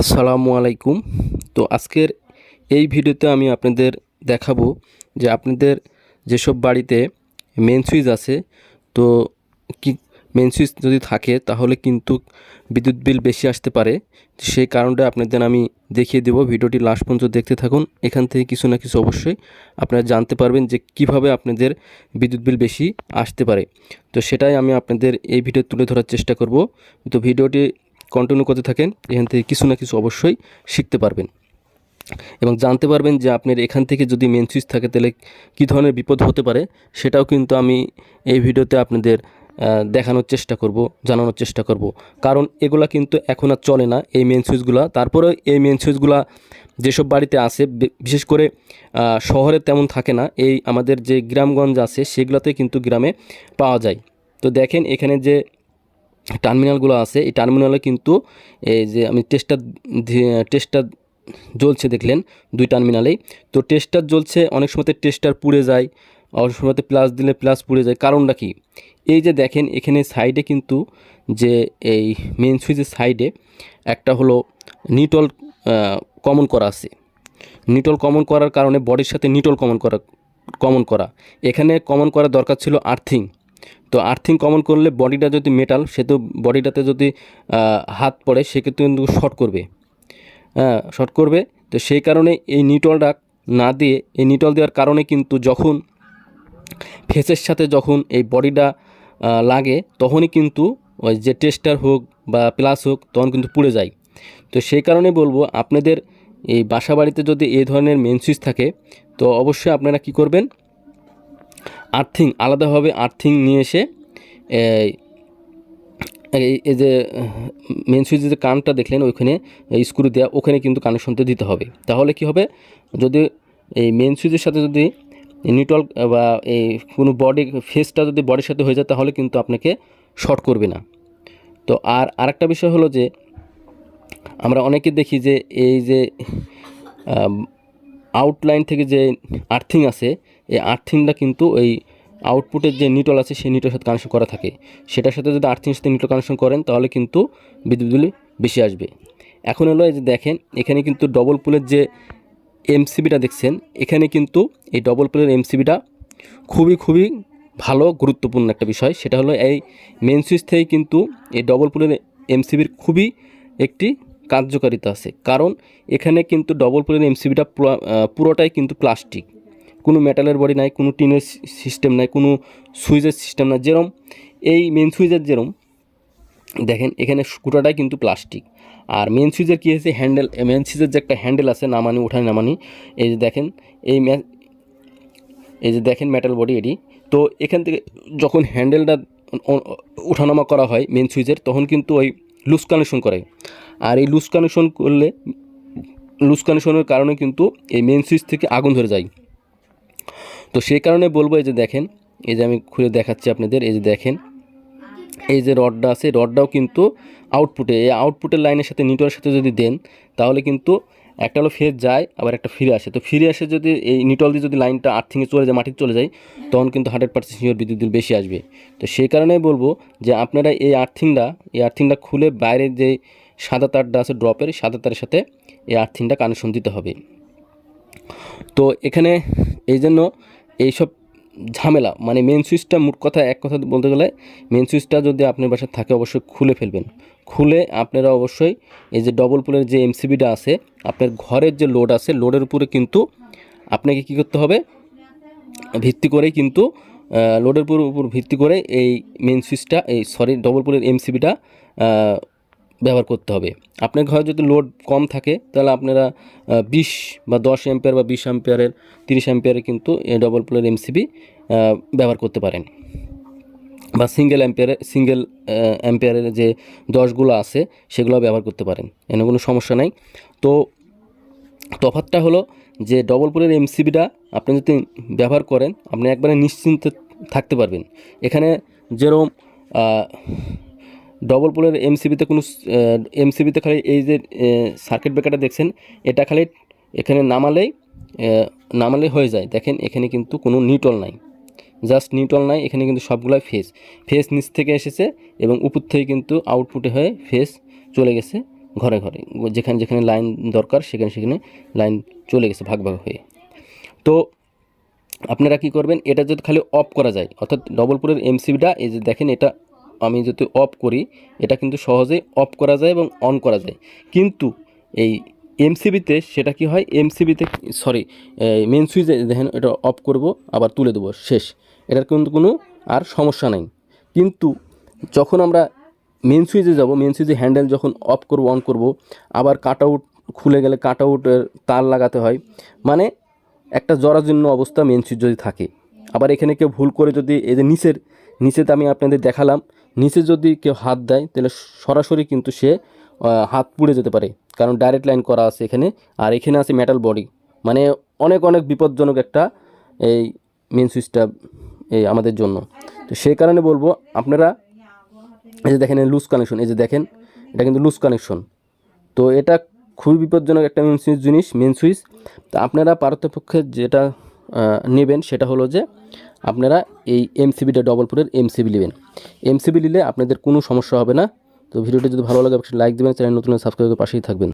আসসালামু আলাইকুম। তো আজকের এই ভিডিওতে আমি আপনাদের দেখাবো যে আপনাদের যেসব বাড়িতে মেন সুইচ আছে, তো কি মেন সুইচ যদি থাকে তাহলে কিন্তু বিদ্যুৎ বিল বেশি আসতে পারে। সেই কারণটা আপনাদের আমি দেখিয়ে দেবো, ভিডিওটি লাস্ট পর্যন্ত দেখতে থাকুন। এখান থেকে কিছু না কিছু অবশ্যই আপনারা জানতে পারবেন যে কীভাবে আপনাদের বিদ্যুৎ বিল বেশি আসতে পারে। তো সেটাই আমি আপনাদের এই ভিডিও তুলে ধরার চেষ্টা করব। তো ভিডিওটি কন্টিনিউ করতে থাকেন, এখান থেকে কিছু না কিছু অবশ্যই শিখতে পারবেন। এবং জানতে পারবেন যে আপনার এখান থেকে যদি মেন সুইচ থাকে, তাহলে কী ধরনের বিপদ হতে পারে, সেটাও কিন্তু আমি এই ভিডিওতে আপনাদের দেখানোর চেষ্টা করব, জানানোর চেষ্টা করব। কারণ এগুলা কিন্তু এখন আর চলে না, এই মেন সুইচগুলা তারপরে এই মেন সুইচগুলা যেসব বাড়িতে আছে বিশেষ করে শহরে তেমন থাকে না, এই আমাদের যে গ্রামগঞ্জ আছে, সেগুলোতে কিন্তু গ্রামে পাওয়া যায়। তো দেখেন এখানে যে টার্মিনালগুলো আছে। এই টার্মিনালে কিন্তু এই যে আমি টেস্টার টেস্টার জ্বলছে দেখলেন, দুই টার্মিনালেই। তো টেস্টার জ্বলছে, অনেক সময়তে টেস্টার পুড়ে যায়, অনেক সময়তে প্লাস দিলে প্লাস পুড়ে যায়। কারণটা কি? এই যে দেখেন, এখানে সাইডে কিন্তু যে এই মেন সুইচের সাইডে একটা হলো নিটল কমন করা আছে। নিটল কমন করার কারণে বডির সাথে নিটল কমন করা কমন করা। এখানে কমন করার দরকার ছিল আর্থিং তো আর্থিং কমন করলে বডিটা যদি মেটাল সে তো বডিটাতে যদি হাত পড়ে, সেক্ষেত্রে কিন্তু শর্ট করবে। হ্যাঁ শর্ট করবে। তো সেই কারণে এই নিউটলটা না দিয়ে, এই নিউটল দেওয়ার কারণে কিন্তু যখন ফেসের সাথে যখন এই বডিটা লাগে, তখনই কিন্তু ওই যে টেস্টার হোক বা প্লাস হোক, তখন কিন্তু পুড়ে যায়। তো সেই কারণে বলব, আপনাদের এই বাসা বাড়িতে যদি এই ধরনের মেন সুইচ থাকে, তো অবশ্যই আপনারা কি করবেন আর্থিং, আলাদাভাবে আর্থিং নিয়ে এসে এই যে, মেন সুইচের যে কানটা দেখলেন ওইখানে স্ক্রু দেওয়া ওখানে কিন্তু কানেকশনটা দিতে হবে। তাহলে কি হবে? যদি এই মেন সুইচের সাথে যদি নিউট্রাল বা এই কোনো বডি, ফেসটা যদি বডির সাথে হয়ে যায়, তাহলে কিন্তু আপনাকে শর্ট করবে না। তো আর আরেকটা বিষয় হলো যে, আমরা অনেকে দেখি যে, এই যে আউটলাইন থেকে যে আর্থিং আছে, এই আর্থিংটা কিন্তু ওই আউটপুটের যে নিটল আছে, সেই নিটলের সাথে কানেকশন করা থাকে। সেটার সাথে যদি আর্থিংয়ের সাথে নিটল কানেকশন করেন, তাহলে কিন্তু বিদ্যুৎগুলি বেশি আসবে। এখন হলো এই যে দেখেন, এখানে কিন্তু ডবল পুলের যে এমসিবিটা দেখছেন, এখানে কিন্তু এই ডবল পুলের এমসিবিটা খুবই খুবই ভালো, গুরুত্বপূর্ণ একটা বিষয়। সেটা হলো এই মেন সুইচ থেকে কিন্তু এই ডবল পুলের এমসিবির খুবই একটি কার্যকারিতা আছে। কারণ এখানে কিন্তু ডবল পুলের এমসিবিটা পুরোটাই কিন্তু প্লাস্টিক কোনো মেটালের বডি নাই, কোনো টিনের সিস্টেম নাই, কোনো সুইচের সিস্টেম নাই। যেরম এই মেন সুইচের যেরম, দেখেন এখানে স্কুটারটাই কিন্তু প্লাস্টিক আর মেন সুইচের কী হয়েছে? হ্যান্ডেল মেন সুইচের যে একটা হ্যান্ডেল আছে, নামানি, উঠানি, নামানি, এই যে দেখেন, এই এই যে দেখেন মেটাল বডি এটি। তো এখান থেকে যখন হ্যান্ডেলটা ওঠানামা করা হয় মেন সুইচের, তখন কিন্তু ওই লুজ কানেকশন করে আর এই লুজ কানেকশন করলে লুজ কানেকশনের কারণে কিন্তু এই মেন সুইচ থেকে আগুন ধরে যায়। তো সেই কারণে বলব এই যে দেখেন, এই যে আমি খুলে দেখাচ্ছি আপনাদের, এই যে দেখেন, এই যে রডটা আছে, রডটাও কিন্তু আউটপুটে এই আউটপুটের লাইনের সাথে নিউটনের সাথে যদি দেন, তাহলে কিন্তু একটা হলো ফেজ যায়, আবার একটা ফিরে আসে। তো ফিরে আসে যদি এই নিটল দিয়ে যদি লাইনটা আর্থিংয়ে চলে যায় মাটিতে চলে যায়, তখন কিন্তু হান্ড্রেড পার্সেন্ট সিওর বিদ্যুৎ বিল বেশি আসবে। তো সেই কারণেই বলব যে আপনারা এই আর্থিংটা এই আর্থিংটা খুলে বাইরের যে সাদা তারটা আছে ড্রপের সাদা তারের সাথে এই আর্থিংটা কানেকশন দিতে হবে। তো এখানে এই জন্য এইসব ঝামেলা মানে মেন সুইচটা মোট কথা এক কথা বলতে গেলে মেন সুইচটা যদি আপনার বাসায় থাকে অবশ্যই খুলে ফেলবেন। খুলে আপনারা অবশ্যই এই যে ডবল পুলের যে এমসিবিটা আছে, আপনার ঘরের যে লোড আছে লোডের উপরে কিন্তু আপনাকে কী করতে হবে? ভিত্তি করেই কিন্তু লোডের উপর ভিত্তি করে এই মেন সুইচটা এই সরি ডবল পুলের এমসিবিটা ব্যবহার করতে হবে। আপনার ঘরে যদি লোড কম থাকে, তাহলে আপনারা বিশ বা দশ অ্যাম্পিয়ার বা বিশ অ্যাম্পিয়ারের তিরিশ অ্যাম্পিয়ারের কিন্তু ডবল পোলের এমসিবি ব্যবহার করতে পারেন। বা সিঙ্গেল অ্যাম্পিয়ারের সিঙ্গেল অ্যাম্পিয়ারের যে দশগুলো আছে সেগুলো ব্যবহার করতে পারেন। এনে কোনো সমস্যা নাই। তো তফাৎটা হলো যে ডবল পোলের এমসিবিটা আপনি যদি ব্যবহার করেন, আপনি একবারে নিশ্চিন্তে থাকতে পারবেন। এখানে যেরকম ডবল পোলের এমসিবিতে কোনো এমসিবিতে খালি এই যে সার্কিট ব্রেকারটা দেখছেন, এটা খালি এখানে নামালেই নামালে হয়ে যায়। দেখেন, এখানে কিন্তু কোনো নিউট্রাল নাই। জাস্ট নিউট্রাল নাই, এখানে কিন্তু সবগুলাই ফেস ফেস নিচ থেকে এসেছে এবং উপর থেকে কিন্তু আউটপুটে হয়ে ফেস চলে গেছে ঘরে ঘরে। যেখানে যেখানে লাইন দরকার, সেখানে সেখানে লাইন চলে গেছে ভাগ ভাগ হয়ে। তো আপনারা কি করবেন, এটা যদি খালি অফ করা যায়, অর্থাৎ ডবল পোলের এমসিবিটা এই যে দেখেন, এটা আমি যদি অফ করি, এটা কিন্তু সহজেই অফ করা যায় এবং অন করা যায়। কিন্তু এই এমসিবিতে সেটা কি হয়? এমসিবিতে সরি মেন সুইচে দেখেন, এটা অফ করব, আবার তুলে দেবো, শেষ। এটার কিন্তু কোনো আর সমস্যা নেই। কিন্তু যখন আমরা মেন সুইচে যাব মেন সুইচে হ্যান্ডেল যখন অফ করব অন করব, আবার কাট আউট খুলে গেলে কাট আউটের তার লাগাতে হয় মানে একটা জরাজীর্ণ অবস্থা মেন সুইচ যদি থাকে। আবার এখানে কেউ ভুল করে যদি এই যে নিচের, নিচেতে আমি আপনাদের দেখালাম নিচে যদি কেউ হাত দেয়, তাহলে সরাসরি কিন্তু সে হাত পুড়ে যেতে পারে। কারণ ডাইরেক্ট লাইন করা আছে এখানে, আর এখানে আছে মেটাল বডি মানে অনেক অনেক বিপজ্জনক একটা এই মেন সুইচটা এই আমাদের জন্য। তো সেই কারণে বলব, আপনারা এই যে দেখেন লুজ কানেকশন এই যে দেখেন, এটা কিন্তু লুজ কানেকশন তো এটা খুবই বিপজ্জনক একটা মেন সুইচ জিনিস মেন সুইচ তো আপনারা পারতপক্ষে যেটা নেবেন, সেটা হলো যে আপনারা এই এমসিবিটা ডবল এমসিবি নেবেন। এমসিবি নিলে আপনাদের কোনো সমস্যা হবে না। তো ভিডিওটি যদি ভালো লাগে লাইক দেবেন, চ্যানেল নতুন সাবস্ক্রাইব করে পাশেই থাকবেন।